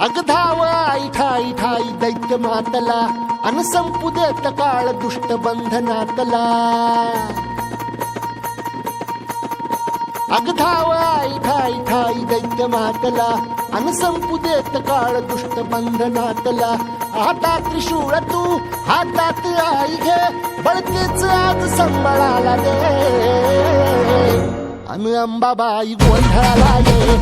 अगधाव आई ठाई ठाई दैत्य मातला अन संपू देत काळ दुष्ट बंधनातला. अगधाव आई ठाई ठाई दैत्य मातला अन संपू देत काळ दुष्ट बंधनातला. आता त्रिशूळ तू हातात आई घे बळकेच आज संभाळाला दे. अन अंबाबाई गोंधळाला ये